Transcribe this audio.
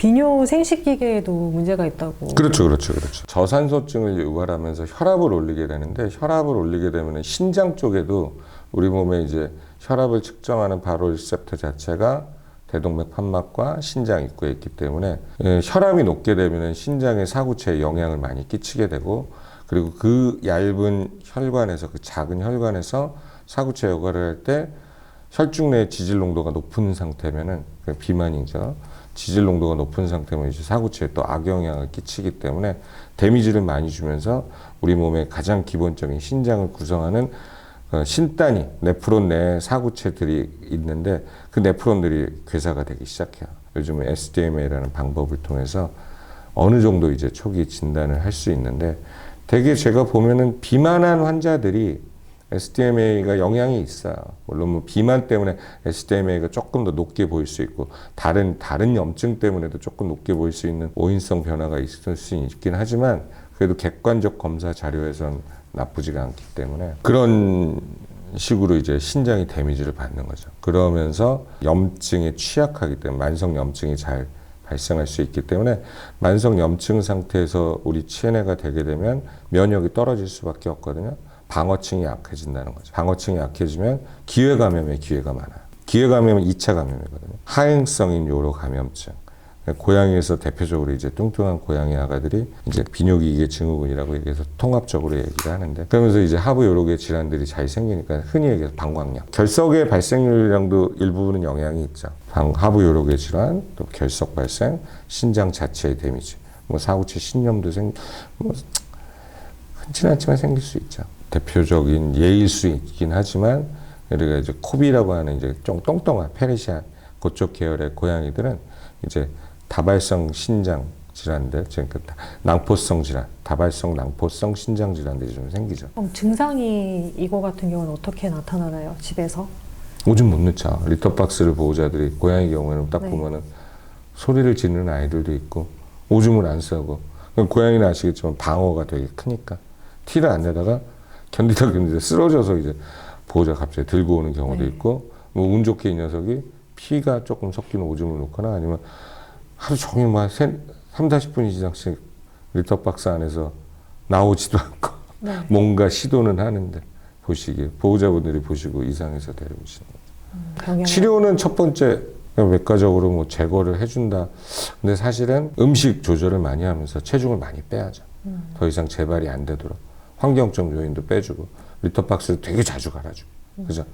비뇨 생식 기계에도 문제가 있다고. 그렇죠, 그렇죠, 그렇죠. 저산소증을 유발하면서 혈압을 올리게 되는데 혈압을 올리게 되면 신장 쪽에도 우리 몸에 이제 혈압을 측정하는 바로 리셉터 자체가 대동맥 판막과 신장 입구에 있기 때문에 예, 혈압이 높게 되면 신장의 사구체에 영향을 많이 끼치게 되고 그리고 그 얇은 혈관에서 그 작은 혈관에서 사구체 역할을 할때 혈중 내 지질 농도가 높은 상태면은 그 비만이죠. 지질 농도가 높은 상태면 이제 사구체에 또 악영향을 끼치기 때문에 데미지를 많이 주면서 우리 몸의 가장 기본적인 신장을 구성하는 어, 신단위 네프론 내 사구체들이 있는데 그 네프론들이 괴사가 되기 시작해요. 요즘은 SDMA라는 방법을 통해서 어느 정도 이제 초기 진단을 할 수 있는데 대개 제가 보면은 비만한 환자들이 SDMA가 영향이 있어요. 물론 뭐 비만 때문에 SDMA가 조금 더 높게 보일 수 있고 다른 다른 염증 때문에도 조금 높게 보일 수 있는 오인성 변화가 있을 수 있긴 하지만 그래도 객관적 검사 자료에선 나쁘지가 않기 때문에 그런 식으로 이제 신장이 데미지를 받는 거죠. 그러면서 염증에 취약하기 때문에 만성 염증이 잘 발생할 수 있기 때문에 만성 염증 상태에서 우리 치매가 되게 되면 면역이 떨어질 수밖에 없거든요. 방어층이 약해진다는 거죠. 방어층이 약해지면 기회 감염의 기회가 많아요. 기회 감염은 2차 감염이거든요. 하행성인 요로 감염증. 고양이에서 대표적으로 이제 뚱뚱한 고양이 아가들이 이제 비뇨기계 증후군이라고 얘기해서 통합적으로 얘기를 하는데 그러면서 이제 하부 요로계 질환들이 잘 생기니까 흔히 얘기해서 방광염. 결석의 발생률량도 일부분은 영향이 있죠. 방, 하부 요로계 질환, 또 결석 발생, 신장 자체의 데미지, 뭐 사구체 신염도 생, 뭐 흔치는 않지만 생길 수 있죠. 대표적인 예일 수 있긴 하지만 우리가 이제 코비라고 하는 이제 좀 똥똥한 페르시안 그쪽 계열의 고양이들은 이제 다발성 신장 질환들, 그러니까 낭포성 질환, 다발성 낭포성 신장 질환들이 좀 생기죠. 그럼 증상이 이거 같은 경우는 어떻게 나타나나요? 집에서? 오줌 못 넣죠. 리터박스를 보호자들이 고양이 경우에는 딱 네. 보면은 소리를 지르는 아이들도 있고 오줌을 안 싸고 고양이는 아시겠지만 방어가 되게 크니까 티를 안 내다가 견디다 견디다 쓰러져서 이제 보호자 갑자기 들고 오는 경우도 네. 있고 뭐 운 좋게 이 녀석이 피가 조금 섞인 오줌을 놓거나 아니면 하루 종일 막 3, 40분 이상씩 리터박스 안에서 나오지도 않고 네. 뭔가 시도는 하는데 보시기에 보호자분들이 보시고 이상해서 데려오시는 거예요. 병양. 치료는 첫 번째 외과적으로 뭐 제거를 해준다. 근데 사실은 음식 조절을 많이 하면서 체중을 많이 빼야죠. 더 이상 재발이 안 되도록 환경적 요인도 빼주고 리터박스를 되게 자주 갈아주고 그죠?